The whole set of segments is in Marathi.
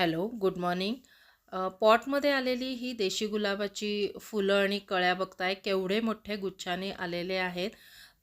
Hello good morning. पॉटमध्ये आलेली ही देशी गुलाबाची फुलं आणि कळ्या बघताय केवढे मोठे गुच्छाने आलेले आहेत.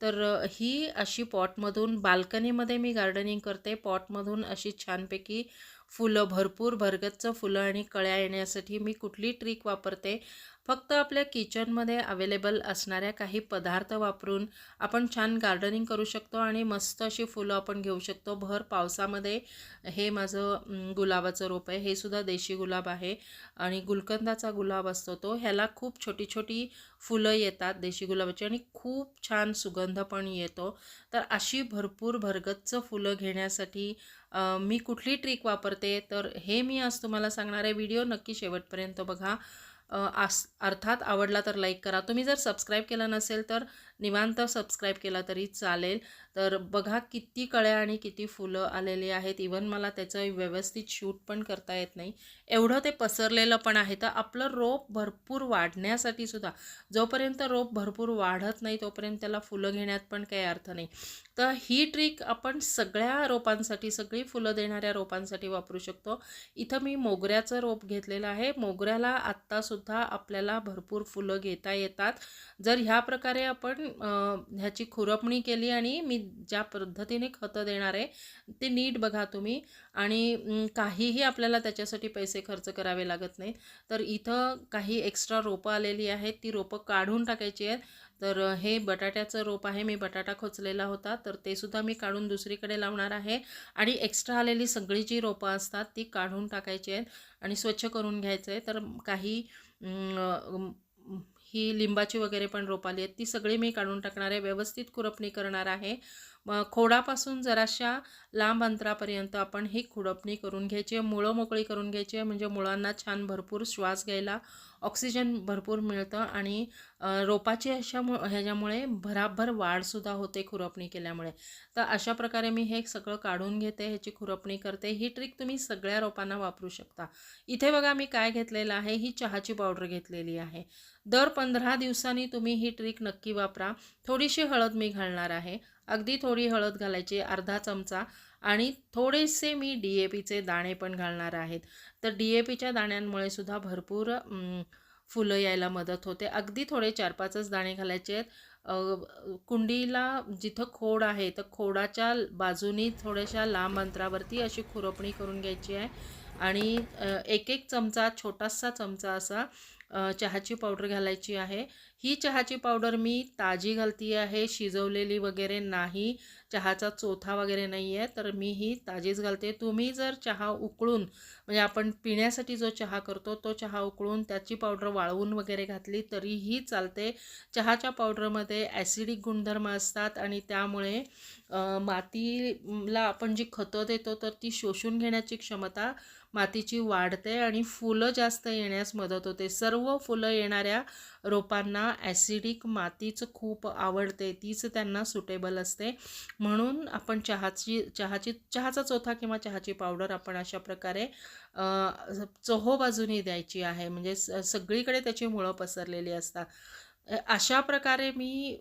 तर ही अशी पॉटमधून बाल्कनीमध्ये मी गार्डनिंग करते पॉटमधून अशी छानपैकी फुलं भरपूर भरगच्च फुलं आणि कळ्या येण्यासाठी मी कुठली ट्रिक वापरते? फक्त आपल्या किचनमध्ये अवेलेबल असणाऱ्या काही पदार्थ वापरून आपण छान गार्डनिंग करू शकतो आणि मस्त अशी फुलं आपण घेऊ शकतो. भर पावसामध्ये हे माझं गुलाबाचं रोप आहे. हे सुद्धा देशी गुलाब आहे आणि गुलकंदाचा गुलाब असतो तो. ह्याला खूप छोटी छोटी फुलं येतात देशी गुलाबाची आणि खूप छान सुगंध पण येतो. तर अशी भरपूर भरगच्च फुलं घेण्यासाठी मी कुठली ट्रिक वापरते? तर हे मी आज तुम्हाला सांगणार आहे. व्हिडिओ नक्की शेवटपर्यंत बघा. आस अर्थात आवडला तर लाईक करा. तुम्ही जर सबस्क्राईब केला नसेल तर निवांत सबस्क्राईब केला तरी चालेल. तर बघा किती कळ्या आणि किती फुलं आलेली आहेत. इवन मला त्याचं व्यवस्थित शूट पण करता येत नाही. एवढं ते पसरलेलं पण आहे. तर आपलं रोप भरपूर वाढण्यासाठी सुद्धा जोपर्यंत रोप भरपूर वाढत नाही तोपर्यंत त्याला फुलं घेण्यात पण काही अर्थ नाही. तर ही ट्रिक आपण सगळ्या रोपांसाठी सगळी फुलं देणाऱ्या रोपांसाठी वापरू शकतो. इथं मी मोगऱ्याचं रोप घेतलेलं आहे. मोगऱ्याला आत्तासुद्धा आपल्याला भरपूर फुलं घेता येतात. जर ह्या प्रकारे आपण ह्याची खुरपणी केली आणि मी ज्या पद्धतीने खतं देणार आहे ते नीट बघा तुम्ही. आणि काहीही आपल्याला त्याच्यासाठी पैसे खर्च करावे लागत नाहीत. तर इथं काही एक्स्ट्रा रोपं आलेली आहेत ती रोपं काढून टाकायची आहेत. तर हे बटाट्याचं रोप आहे मी बटाटा खोचलेला होता. तर ते सुद्धा मी काढून दुसरीकडे लावणार आहे. आणि एक्स्ट्रा आलेली सगळी जी रोपं असतात ती काढून टाकायची आहेत आणि स्वच्छ करून घ्यायचं आहे तर काही ही लिंबाची वगैरे पण रोप आली आहेत. ती सगळी मी काढून टाकणार आहे. व्यवस्थित खुरपणी करणार आहे. खोडापासून जराशा लांब अंतरापर्यंत आपण ही खुरपणी करून घ्यायची आहे. मुळं मोकळी करून घ्यायची आहे. म्हणजे मुळांना छान भरपूर श्वास घ्यायला ऑक्सिजन भरपूर मिळतं आणि रोपाची अशा मु ह्याच्यामुळे भराभर वाढसुद्धा होते खुरपणी केल्यामुळे. तर अशा प्रकारे मी हे सगळं काढून घेते ह्याची खुरपणी करते. ही ट्रिक तुम्ही सगळ्या रोपांना वापरू शकता. इथे बघा मी काय घेतलेलं आहे. ही चहाची पावडर घेतलेली आहे. दर पंधरा दिवसांनी तुम्ही ही ट्रिक नक्की वापरा. थोडीशी हळद मी घालणार आहे. अगदी थोडी हळद घालायची अर्धा चमचा आणि थोडेसे मी डी ए पीचे दाणे पण घालणार आहेत. तर डी ए पीच्या दाण्यांमुळे सुद्धा भरपूर फुलं यायला मदत होते. अगदी थोडे चार पाचच दाणे घालायचे आहेत. कुंडीला जिथं खोड आहे तर खोडाच्या बाजूनी थोड्याशा लांब अंतरावरती अशी खुरपणी करून घ्यायची आहे. आणि एक एक चमचा छोटासा चमचा असा चहाची पावडर घालायची आहे. ही चहाची पावडर मी ताजी घालती आहे शिजवलेली वगैरे नाही. चहाचा चोथा वगैरे नाही आहे तर मी ही ताजीच घालते. तुम्ही जर चहा उकळून म्हणजे आपण पिण्यासाठी जो चहा करतो तो चहा उकळून त्याची पावडर वाळवून वगैरे घातली तरीही चालते. चहाच्या पावडरमध्ये ॲसिडिक गुणधर्म असतात आणि त्यामुळे मातीला आपण जी खतं देतो तर ती शोषून घेण्याची क्षमता मातीची वाढते आणि फुलं जास्त येण्यास मदत होते. सर्व फुलं येणाऱ्या रोपांना ॲसिडिक मातीच खूप आवडते तीच त्यांना सुटेबल असते. म्हणून आपण चहाची चहाची चहाचा चोथा किंवा चहाची पावडर आपण अशा प्रकारे चहो बाजूनी द्यायची आहे. म्हणजे स सगळीकडे त्याची मुळं पसरलेली असतात. अशा प्रकारे मी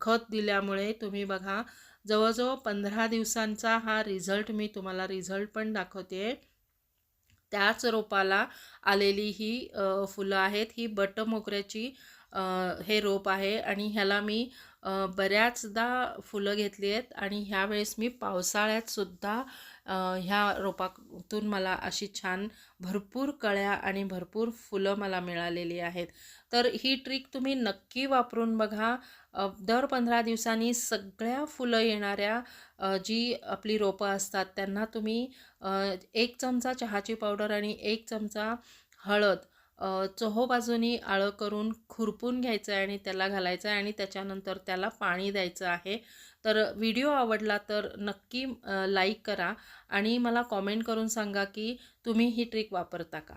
खत दिल्यामुळे तुम्ही बघा जवळजवळ पंधरा दिवसांचा हा रिझल्ट मी तुम्हाला रिझल्ट पण दाखवते. त्याच रोपाला आलेली ही फुलं आहेत. ही बटमोगऱ्याची मोगऱ्याची हे रोप आहे आणि ह्याला मी बऱ्याचदा फुलं घेतली आहेत आणि ह्यावेळेस मी पावसाळ्यातसुद्धा ह्या रोपातून मला अशी छान भरपूर कळ्या आणि भरपूर फुलं मला मिळालेली आहेत. तर ही ट्रिक तुम्ही नक्की वापरून बघा. दर पंधरा दिवसांनी सगळ्या फुलं येणाऱ्या जी आपली रोपं असतात त्यांना तुम्ही एक चमचा चहाची पावडर आणि एक चमचा हळद चहो बाजूनी आळं करून खुरपून घ्यायचं आहे आणि त्याला घालायचं आहे आणि त्याच्यानंतर त्याला पाणी द्यायचं आहे. तर व्हिडिओ आवडला तर नक्की लाईक करा आणि मला कॉमेंट करून सांगा की तुम्ही ही ट्रिक वापरता का?